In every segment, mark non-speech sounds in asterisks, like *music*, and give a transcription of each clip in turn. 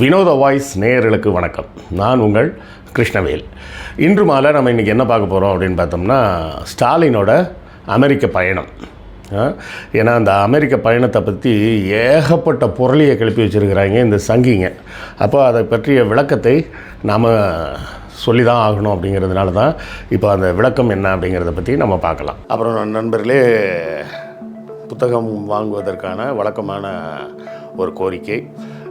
வினோத வாய்ஸ் நேயர்களுக்கு வணக்கம். நான் உங்கள் கிருஷ்ணவேல். இன்று மாலை நம்ம இன்றைக்கி என்ன பார்க்க போகிறோம் அப்படின்னு பார்த்தோம்னா ஸ்டாலினோட அமெரிக்க பயணம். ஏன்னா அந்த அமெரிக்க பயணத்தை பற்றி ஏகப்பட்ட பொருளியை கிளப்பி வச்சுருக்கிறாங்க இந்த சங்கிங்க. அப்போ அதை பற்றிய விளக்கத்தை நாம் சொல்லி தான் ஆகணும் அப்படிங்கிறதுனால தான் இப்போ அந்த விளக்கம் என்ன அப்படிங்கிறத பற்றி நம்ம பார்க்கலாம். அப்புறம் நண்பர்களே புத்தகம் வாங்குவதற்கான வழக்கமான ஒரு கோரிக்கை.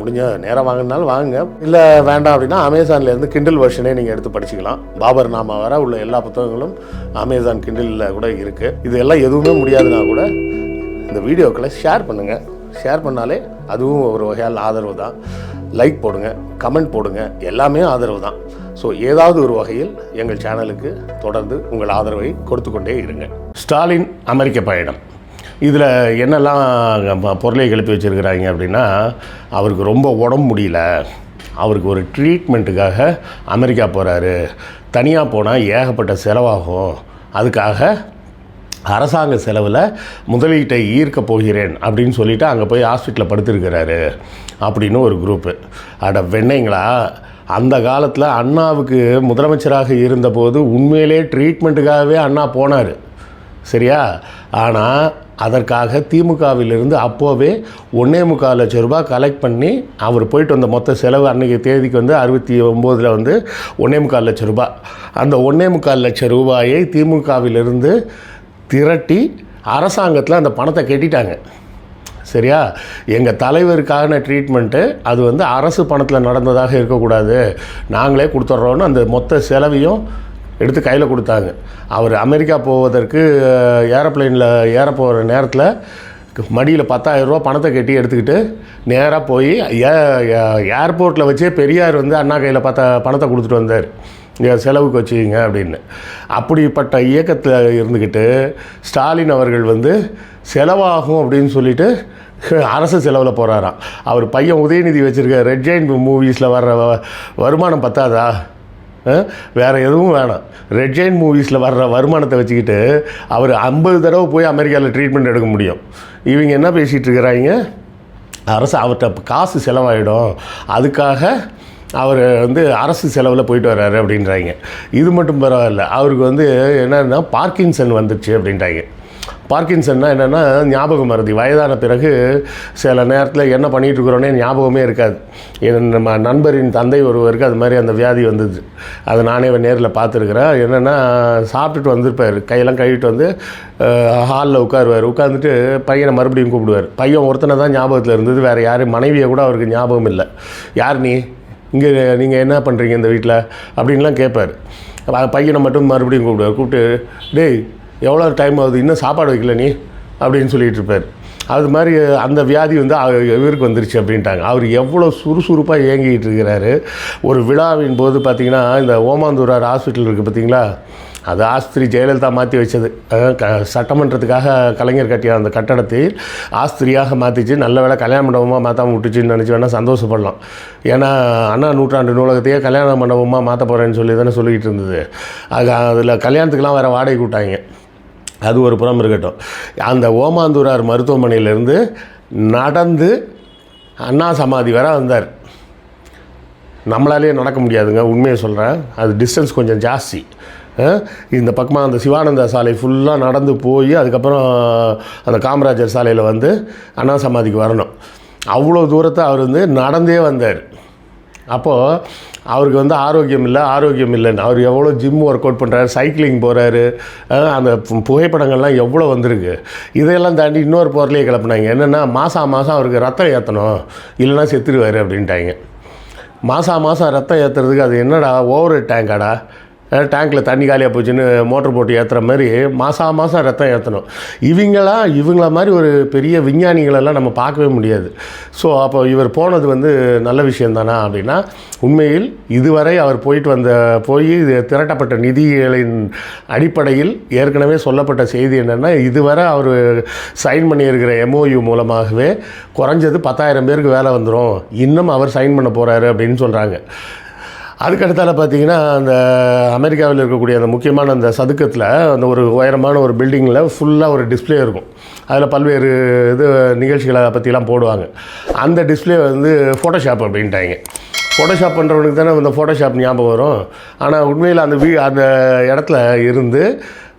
முடிஞ்ச நேரம் வாங்கினாலும் வாங்குங்க. இல்லை வேண்டாம் அப்படின்னா அமேசான்லேருந்து கிண்டில் வெர்ஷனே நீங்கள் எடுத்து படிச்சுக்கலாம். பாபர் நாமா வர உள்ள எல்லா புத்தகங்களும் அமேசான் கிண்டிலில் கூட இருக்குது இது எல்லாம் எதுவுமே முடியாதுன்னா கூட இந்த வீடியோக்களை ஷேர் பண்ணுங்கள் ஷேர் பண்ணாலே அதுவும் ஒரு வகையால் ஆதரவு தான். லைக் போடுங்க கமெண்ட் போடுங்க. எல்லாமே ஆதரவு தான். ஸோ ஏதாவது ஒரு வகையில் எங்கள் சேனலுக்கு தொடர்ந்து உங்கள் ஆதரவை கொடுத்து கொண்டே இருங்க. ஸ்டாலின் அமெரிக்க பயணம். இதில் என்னெல்லாம் பொருளை கிளப்பி வச்சுருக்கிறாங்க அப்படின்னா அவருக்கு ரொம்ப உடம்பு முடியல. அவருக்கு ஒரு ட்ரீட்மெண்ட்டுக்காக அமெரிக்கா போகிறாரு தனியாக போனால் ஏகப்பட்ட செலவாகும். அதுக்காக அரசாங்க செலவில் முதலீட்டை ஈர்க்க போகிறேன் அப்படின்னு சொல்லிவிட்டு அங்கே போய் ஹாஸ்பிட்டலில் படுத்திருக்கிறாரு அப்படின்னு ஒரு குரூப்பு அட வெண்ணைங்களா அந்த காலத்தில் அண்ணாவுக்கு முதலமைச்சராக இருந்தபோது உண்மையிலே ட்ரீட்மெண்ட்டுக்காகவே அண்ணா போனார். சரியா? ஆனால் அதற்காக திமுகவிலிருந்து அப்போவே ஒன்றே முக்கால் லட்சம் ரூபாய் கலெக்ட் பண்ணி அவர் போயிட்டு வந்த மொத்த செலவு அன்றைக்கி தேதிக்கு வந்து அறுபத்தி ஒம்போதில் வந்து ஒன்றே முக்கால் லட்சம் ரூபாய். அந்த ஒன்றே முக்கால் லட்சம் ரூபாயை திமுகவிலிருந்து திரட்டி அரசாங்கத்தில் அந்த பணத்தை கெட்டிட்டாங்க. சரியா? எங்கள் தலைவருக்கான ட்ரீட்மெண்ட்டு அது வந்து அரசு பணத்தில் நடந்ததாக இருக்கக்கூடாது. நாங்களே கொடுத்துட்றோன்னு அந்த மொத்த செலவையும் எடுத்து கையில் கொடுத்தாங்க. அவர் அமெரிக்கா போவதற்கு ஏரோப்ளைனில் ஏற போகிற நேரத்தில் மடியில் பத்தாயிரரூபா பணத்தை கட்டி எடுத்துக்கிட்டு நேராக போய் ஏ ஏர்போர்ட்டில் வச்சே பெரியார் வந்து அண்ணா கையில் பத்த பணத்தை கொடுத்துட்டு வந்தார். செலவுக்கு வச்சுக்கிங்க அப்படின்னு. அப்படிப்பட்ட இயக்கத்தில் இருந்துக்கிட்டு ஸ்டாலின் அவர்கள் வந்து செலவாகும் அப்படின்னு சொல்லிட்டு அரசு செலவில் போகிறாராம் அவர் பையன் உதயநிதி வச்சுருக்க ரெட் ஜெயின் மூவிஸில் வர்ற வருமானம் பத்தாதா? வேறு எதுவும் வேணாம். ரெட் ஜெயின் மூவிஸில் வர்ற வருமானத்தை வச்சுக்கிட்டு அவர் ஐம்பது தடவை போய் அமெரிக்காவில் ட்ரீட்மெண்ட் எடுக்க முடியும். இவங்க என்ன பேசிகிட்டு இருக்கிறாங்க? அரசு அவர்கிட்ட காசு செலவாயிடும். அதுக்காக அவர் வந்து அரசு செலவில் போயிட்டு வர்றாரு அப்படின்றாங்க. இது மட்டும் பரவாயில்ல. அவருக்கு வந்து என்னன்னா பார்க்கின்சன் வந்துச்சு அப்படின்றாங்க. பார்க்கின்சன்னா என்னென்னா ஞாபகம் மருதி வயதான பிறகு சில நேரத்தில் என்ன பண்ணிகிட்டு இருக்கிறோன்னே ஞாபகமே இருக்காது. என் நம்ம நண்பரின் தந்தை ஒருவருக்கு அது மாதிரி அந்த வியாதி வந்தது. அதை நானே நேரில் பார்த்துருக்குறேன் என்னென்னா சாப்பிட்டுட்டு வந்திருப்பார். கையெல்லாம் கழுவிட்டு வந்து ஹாலில் உட்காருவார். உட்காந்துட்டு பையனை மறுபடியும் கூப்பிடுவார். பையன் ஒருத்தனை தான் ஞாபகத்தில் இருந்தது. வேறு யாரும் மனைவியை கூட அவருக்கு ஞாபகம் இல்லை. யார் நீ? இங்கே நீங்கள் என்ன பண்ணுறீங்க இந்த வீட்டில் அப்படின்லாம் கேட்பார் பையனை மட்டும் மறுபடியும் கூப்பிடுவார். கூப்பிட்டு டேய் எவ்வளோ டைம் ஆகுது? இன்னும் சாப்பாடு வைக்கல நீ? அப்படின்னு சொல்லிட்டு இருப்பார். அது மாதிரி அந்த வியாதி வந்து இவருக்கு வந்துருச்சு அப்படின்ட்டாங்க. அவர் எவ்வளோ சுறுசுறுப்பாக இயங்கிக்கிட்டு இருக்கிறாரு. ஒரு விழாவின் போது பார்த்திங்கன்னா இந்த ஓமாந்தூரார் ஹாஸ்பிட்டல் இருக்குது பார்த்தீங்களா அது ஆஸ்திரி ஜெயலலிதா மாற்றி வச்சது. க சட்டமன்றத்துக்காக கலைஞர் கட்டிய அந்த கட்டடத்தை ஆஸ்திரியாக மாற்றிச்சு நல்ல வேலை கல்யாண மண்டபமாக மாற்றாம விட்டுச்சுன்னு நினச்சி வேணால் சந்தோஷப்படலாம். ஏன்னா அண்ணா நூற்றாண்டு நூலகத்தையே கல்யாண மண்டபமாக மாற்ற போகிறேன்னு சொல்லி தானே சொல்லிக்கிட்டு இருந்தது. அது அதில் கல்யாணத்துக்கெலாம் வேறு வாடகை கூட்டாங்க. அது ஒரு புறம் இருக்கட்டும். அந்த ஓமாந்தூரார் மருத்துவமனையிலேருந்து நடந்து அண்ணா சமாதி வர வந்தார். நம்மளாலேயே நடக்க முடியாதுங்க உண்மையை சொல்கிறேன் அது டிஸ்டன்ஸ் கொஞ்சம் ஜாஸ்தி. இந்த பக்கமாக அந்த சிவானந்தா சாலை ஃபுல்லாக நடந்து போய் அதுக்கப்புறம் அந்த காமராஜர் சாலையில் வந்து அண்ணா சமாதிக்கு வரணும். அவ்வளோ தூரத்தை அவர் வந்து நடந்தே வந்தார். அப்போது அவருக்கு வந்து ஆரோக்கியம் இல்லை ஆரோக்கியம் இல்லைன்னு. அவர் எவ்வளோ ஜிம் ஒர்க் அவுட் பண்ணுறாரு சைக்கிளிங் போகிறாரு அந்த பு- புகைப்படங்கள்லாம் எவ்வளோ வந்திருக்கு. இதையெல்லாம் தாண்டி இன்னொரு பொருளையே கிளப்புனாங்க. என்னென்னா மாதம் மாதம் அவருக்கு ரத்தம் ஏற்றணும் இல்லைன்னா செத்துருவார் அப்படின்ட்டாங்க. மாதம் மாதம் ரத்தம் ஏற்றுறதுக்கு அது என்னடா ஓவர் டேங்காடா டேங்க்கில் தண்ணி காலியாக போச்சுன்னு மோட்டர் போட்டு ஏற்றுற மாதிரி மாதம் மாதம் ரத்தம் ஏற்றணும் இவங்களாம் இவங்கள மாதிரி ஒரு பெரிய விஞ்ஞானிகளெல்லாம் நம்ம பார்க்கவே முடியாது. ஸோ அப்போ இவர் போனது வந்து நல்ல விஷயம் தானா அப்படின்னா உண்மையில் இதுவரை அவர் போயிட்டு வந்த போய் இது திரட்டப்பட்ட நிதிகளின் அடிப்படையில் ஏற்கனவே சொல்லப்பட்ட செய்தி என்னென்னா இதுவரை அவர் சைன் பண்ணியிருக்கிற எம்ஓயு மூலமாகவே குறைஞ்சது பத்தாயிரம் பேருக்கு வேலை வந்துடும் இன்னும் அவர் சைன் பண்ண போகிறாரு அப்படின்னு சொல்கிறாங்க அதுக்கடுத்தால் பார்த்தீங்கன்னா அந்த அமெரிக்காவில் இருக்கக்கூடிய அந்த முக்கியமான அந்த சதுக்கத்தில் அந்த ஒரு உயரமான ஒரு பில்டிங்கில் ஃபுல்லாக ஒரு டிஸ்ப்ளே இருக்கும். அதில் பல்வேறு இது நிகழ்ச்சிகளை பற்றிலாம் போடுவாங்க. அந்த டிஸ்ப்ளே வந்து ஃபோட்டோஷாப் அப்படின்ட்டாங்க. ஃபோட்டோஷாப் பண்ணுறவனுக்கு தானே அந்த ஃபோட்டோஷாப் ஞாபகம் வரும். ஆனால் உண்மையில் அந்த வீ அந்த இடத்துல இருந்து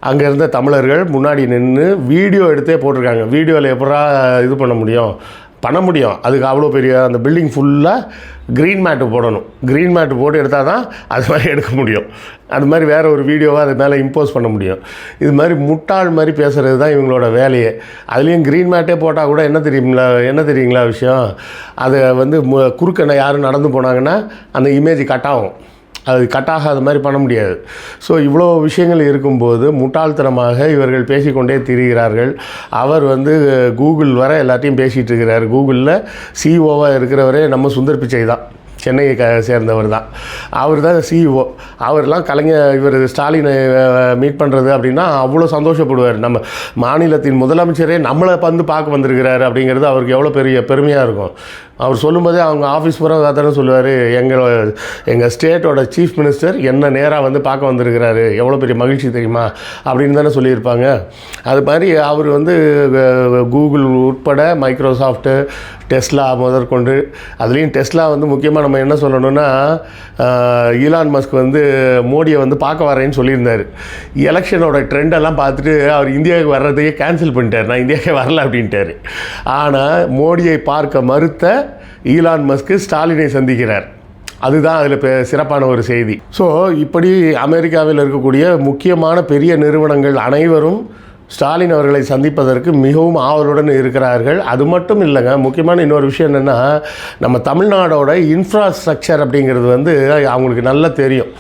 அங்கே இருந்த தமிழர்கள் முன்னாடி நின்று வீடியோ எடுத்தே போட்டிருக்காங்க. வீடியோவில் எப்படா இது பண்ண முடியும்? பண்ண முடியும். அதுக்கு அவ்வளோ பெரிய அந்த பில்டிங் ஃபுல்லாக க்ரீன் மேட்டு போடணும். க்ரீன் மேட்டு போட்டு எடுத்தால் தான் அது மாதிரி *laughs* எடுக்க முடியும். அது மாதிரி வேறு ஒரு வீடியோவாக அது மேலே இம்போஸ் பண்ண முடியும். இது மாதிரி முட்டாள் மாதிரி பேசுகிறது தான் இவங்களோட வேலையே. அதுலேயும் க்ரீன் மேட்டே போட்டால் கூட என்ன தெரியுங்களா என்ன தெரியுங்களா விஷயம்? அதை வந்து மு- குறுக்க யாரும் நடந்து போனாங்கன்னா அந்த இமேஜ் கட் ஆகும். அது கட் ஆகாத மாதிரி பண்ண முடியாது. ஸோ இவ்வளோ விஷயங்கள் இருக்கும்போது முட்டாள்தனமாக இவர்கள் பேசிக்கொண்டே திரிகிறார்கள். அவர் வந்து கூகுள் வர எல்லாத்தையும் பேசிகிட்டு இருக்கிறார். கூகுளில் சிஓவாக இருக்கிறவரே நம்ம சுந்தர் பிச்சை தான். சென்னையை க சேர்ந்தவர் தான். அவர் தான் சிஇஓ அவர்லாம் கலைஞர் இவர் ஸ்டாலினை மீட் பண்ணுறது அப்படின்னா அவ்வளோ சந்தோஷப்படுவார். நம்ம மாநிலத்தின் முதலமைச்சரே நம்மளை வந்து பார்க்க வந்திருக்கிறாரு அப்படிங்கிறது அவருக்கு எவ்வளோ பெரிய பெருமையாக இருக்கும். அவர் சொல்லும்போதே அவங்க ஆஃபீஸ் பூரா தானே சொல்லுவார் எங்கள் எங்கள் ஸ்டேட்டோட சீஃப் மினிஸ்டர் என்ன நேராக வந்து பார்க்க வந்திருக்கிறாரு. எவ்வளோ பெரிய மகிழ்ச்சி தெரியுமா? அப்படின்னு தானே சொல்லியிருப்பாங்க. அது மாதிரி அவர் வந்து கூகுள் உட்பட மைக்ரோசாஃப்ட்டு டெஸ்லா முதற்கொண்டு அதுலேயும் டெஸ்லா வந்து முக்கியமாக நம்ம என்ன சொல்லணும்னா ஈலான் மஸ்க் வந்து மோடியை வந்து பார்க்க வரேன்னு சொல்லியிருந்தார். எலெக்ஷனோட ட்ரெண்டெல்லாம் பார்த்துட்டு அவர் இந்தியாவுக்கு வர்றதையே கேன்சல் பண்ணிட்டார். நான் இந்தியாவுக்கு வரல அப்படின்ட்டார். ஆனால் மோடியை பார்க்க மறுத்த ஈலான் மஸ்க்கு ஸ்டாலினை சந்திக்கிறார். அதுதான் அதில் இப்போ சிறப்பான ஒரு செய்தி. ஸோ இப்படி அமெரிக்காவில் இருக்கக்கூடிய முக்கியமான பெரிய நிறுவனங்கள் அனைவரும் ஸ்டாலின் அவர்களை சந்திப்பதற்கு மிகவும் ஆவலுடன் இருக்கிறார்கள். அது மட்டும் இல்லைங்க முக்கியமான இன்னொரு விஷயம் என்னென்னா நம்ம தமிழ்நாடோட இன்ஃப்ராஸ்ட்ரக்சர் அப்படிங்கிறது வந்து அவங்களுக்கு நல்லா தெரியும்.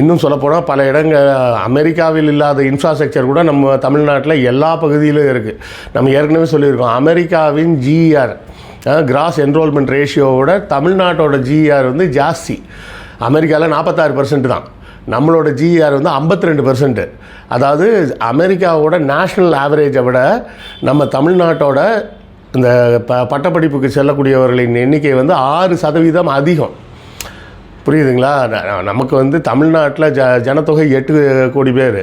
இன்னும் சொல்லப்போனால் பல இடங்கள் அமெரிக்காவில் இல்லாத இன்ஃப்ராஸ்ட்ரக்சர் கூட நம்ம தமிழ்நாட்டில் எல்லா பகுதியிலும் இருக்குது நம்ம ஏற்கனவே சொல்லியிருக்கோம் அமெரிக்காவின் ஜிஆர் கிராஸ் என்ரோல்மெண்ட் ரேஷியோவோட தமிழ்நாட்டோட ஜிஆர் வந்து ஜாஸ்தி. அமெரிக்காவில் நாற்பத்தாறு பர்சன்ட் தான். நம்மளோட ஜிஆர் வந்து 52% ரெண்டு பெர்சன்ட்டு அதாவது அமெரிக்காவோட நேஷ்னல் ஆவரேஜை விட நம்ம தமிழ்நாட்டோட இந்த ப பட்டப்படிப்புக்கு செல்லக்கூடியவர்களின் எண்ணிக்கை வந்து ஆறு சதவீதம் அதிகம். புரியுதுங்களா? நமக்கு வந்து தமிழ்நாட்டில் ஜ ஜனத்தொகை எட்டு கோடி பேர்.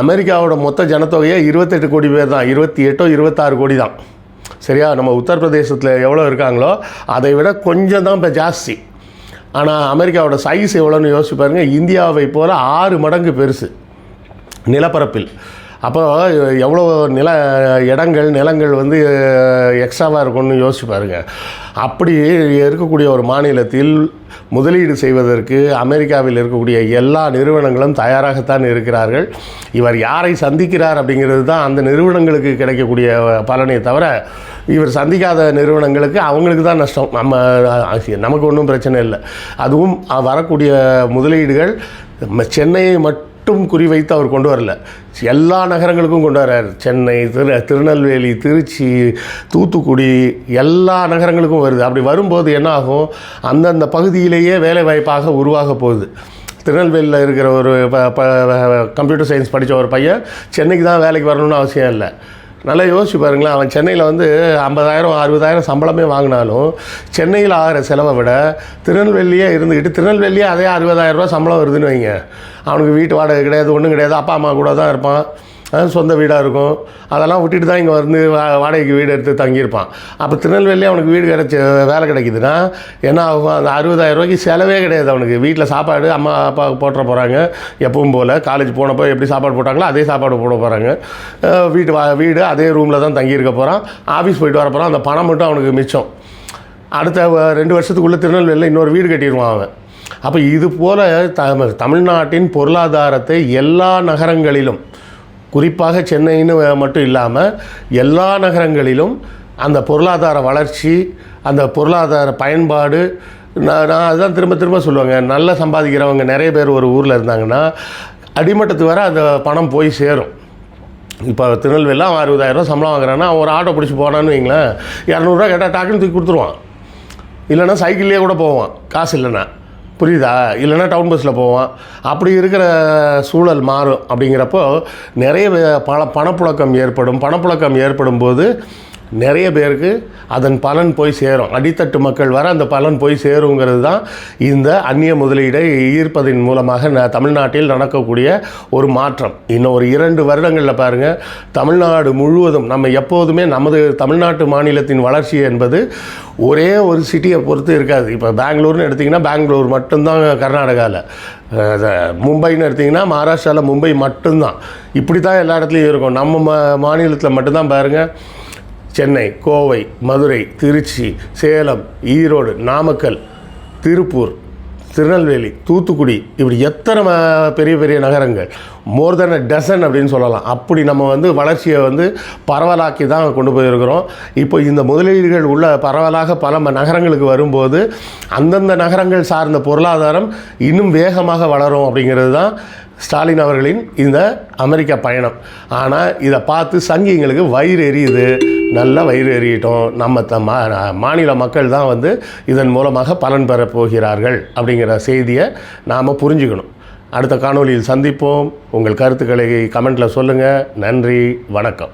அமெரிக்காவோட மொத்த ஜனத்தொகையே இருபத்தெட்டு கோடி பேர் தான். இருபத்தி எட்டோ இருபத்தாறு கோடி தான். சரியா? நம்ம உத்தரப்பிரதேசத்தில் எவ்வளோ இருக்காங்களோ அதை விட கொஞ்சம் தான் இப்போ ஜாஸ்தி. ஆனால் அமெரிக்காவோட சைஸ் எவ்வளோன்னு யோசிச்சு பாருங்கள் இந்தியாவை போல் ஆறு மடங்கு பெருசு. நிலப்பரப்பில். அப்போ எவ்வளோ நில இடங்கள் நிலங்கள் வந்து எக்ஸ்ட்ராவாக இருக்கும்னு யோசிச்சு பாருங்கள் அப்படி இருக்கக்கூடிய ஒரு மாநிலத்தில் முதலீடு செய்வதற்கு அமெரிக்காவில் இருக்கக்கூடிய எல்லா நிறுவனங்களும் தயாராகத்தான் இருக்கிறார்கள். இவர் யாரை சந்திக்கிறார் அப்படிங்கிறது தான் அந்த நிறுவனங்களுக்கு கிடைக்கக்கூடிய பலனே தவிர இவர் சந்திக்காத நிறுவனங்களுக்கு அவங்களுக்கு தான் நஷ்டம். நம்ம நமக்கு ஒன்றும் பிரச்சனை இல்லை. அதுவும் வரக்கூடிய முதலீடுகள் சென்னையை மட்டும் குறிவைத்து அவர் கொண்டு வரல. எல்லா நகரங்களுக்கும் கொண்டு வர்றார் சென்னை திரு திருநெல்வேலி திருச்சி தூத்துக்குடி எல்லா நகரங்களுக்கும் வருது. அப்படி வரும்போது என்ன ஆகும்? அந்தந்த பகுதியிலேயே வேலைவாய்ப்பாக உருவாக போகுது. திருநெல்வேலியில் இருக்கிற ஒரு ப ப- கம்ப்யூட்டர் சயின்ஸ் படித்த ஒரு பையன் சென்னைக்கு தான் வேலைக்கு வரணும்னு அவசியம் இல்லை. நல்லா யோசிச்சு பாருங்களேன். அவன் சென்னையில் வந்து ஐம்பதாயிரம் அறுபதாயிரம் சம்பளமே வாங்கினாலும் சென்னையில் ஆகிற செலவை விட திருநெல்வேலியே இருந்துக்கிட்டு திருநெல்வேலியே அதே அறுபதாயிரம் ரூபா சம்பளம் வருதுன்னு வைங்க. அவனுக்கு வீட்டு வாடகை கிடையாது ஒன்றும் கிடையாது. அப்பா அம்மா கூட தான் இருப்பான். சொந்த வீடாக இருக்கும். அதெல்லாம் விட்டுட்டு தான் இங்கே வந்து வா- வாடகைக்கு வீடு எடுத்து தங்கியிருப்பான். அப்போ திருநெல்வேலி அவனுக்கு வீடு கிடச்சி வேலை கிடைக்குதுன்னா என்ன ஆகும்? அந்த அறுபதாயிரம் ரூபாய்க்கு செலவே கிடையாது அவனுக்கு. வீட்டில் சாப்பாடு அம்மா அப்பாவுக்கு போட்டுற போகிறாங்க எப்பவும் போல். காலேஜ் போனப்போ எப்படி சாப்பாடு போட்டாங்களோ அதே சாப்பாடு போட போகிறாங்க வீட்டு வா வீடு அதே ரூமில் தான் தங்கியிருக்க போகிறான் ஆஃபீஸ் போயிட்டு வர போகிறான் அந்த பணம் மட்டும் அவனுக்கு மிச்சம். அடுத்த ரெண்டு வருஷத்துக்குள்ளே திருநெல்வேலியில் இன்னொரு வீடு கட்டிடுவான் அவன். அப்போ இது போல் த தமிழ்நாட்டின் பொருளாதாரத்தை எல்லா நகரங்களிலும் குறிப்பாக சென்னைன்னு மட்டும் இல்லாமல் எல்லா நகரங்களிலும் அந்த பொருளாதார வளர்ச்சி அந்த பொருளாதார பயன்பாடு நான் நான் அதுதான் திரும்ப திரும்ப சொல்லுவாங்க. நல்லா சம்பாதிக்கிறவங்க நிறைய பேர் ஒரு ஊரில் இருந்தாங்கன்னா அடிமட்டத்து வர அந்த பணம் போய் சேரும். இப்போ திருநெல்வேலியில் அவன் அறுபதாயிரரூவா சம்பளம் வாங்குறான்னா அவன் ஒரு ஆட்டோ பிடிச்சி போனான்னு வைங்களேன் இரநூறுவா கேட்டால் டாக்குன்னு தூக்கி கொடுத்துருவான். இல்லைன்னா சைக்கிள்லேயே கூட போவான். காசு இல்லைன்னா. புரியுதா? இல்லைன்னா டவுன் பஸ்ஸில் போவான் அப்படி இருக்கிற சூழல் மாறும். அப்படிங்கிறப்போ நிறைய பண பணப்புழக்கம் ஏற்படும். பணப்புழக்கம் ஏற்படும் போது நிறைய பேருக்கு அதன் பலன் போய் சேரும். அடித்தட்டு மக்கள் வர அந்த பலன் போய் சேருங்கிறது தான் இந்த அந்நிய முதலீடை ஈர்ப்பதன் மூலமாக ந தமிழ்நாட்டில் நடக்கக்கூடிய ஒரு மாற்றம். இன்னும் ஒரு இரண்டு வருடங்களில் பாருங்கள் தமிழ்நாடு முழுவதும் நம்ம எப்போதுமே நமது தமிழ்நாட்டு மாநிலத்தின் வளர்ச்சி என்பது ஒரே ஒரு சிட்டியை பொறுத்து இருக்காது. இப்போ பெங்களூர்னு எடுத்திங்கன்னா பெங்களூர் மட்டும்தான் கர்நாடகாவில் மும்பைன்னு எடுத்திங்கன்னா மகாராஷ்டிராவில் மும்பை மட்டும்தான். இப்படி தான் எல்லா இடத்துலையும் இருக்கும். நம்ம மா மாநிலத்தில் மட்டும்தான் பாருங்கள் சென்னை கோவை மதுரை திருச்சி சேலம் ஈரோடு நாமக்கல் திருப்பூர் திருநெல்வேலி தூத்துக்குடி இப்படி எத்தனை பெரிய பெரிய நகரங்கள்? மோர் தென் அ டசன் அப்படின்னு சொல்லலாம். அப்படி நம்ம வந்து வளர்ச்சியை வந்து பரவலாக்கி தான் கொண்டு போயிருக்கிறோம். இப்போ இந்த முதலீடுகள் உள்ள பரவலாக பல ம- நகரங்களுக்கு வரும்போது அந்தந்த நகரங்கள் சார்ந்த பொருளாதாரம் இன்னும் வேகமாக வளரும் அப்படிங்கிறது தான் ஸ்டாலின் அவர்களின் இந்த அமெரிக்க பயணம். ஆனால் இதை பார்த்து சங்கிங்களுக்கு வயிறு எரியுது. நல்லா வயிறு எரியட்டும். நம்ம த மா மாநில மக்கள் தான் வந்து இதன் மூலமாக பலன் பெறப் போகிறார்கள் அப்படிங்கிற செய்தியை நாம் புரிஞ்சுக்கணும். அடுத்த காணொளியில் சந்திப்போம். உங்கள் கருத்துக்களை கமெண்ட்டில் சொல்லுங்கள் நன்றி. வணக்கம்.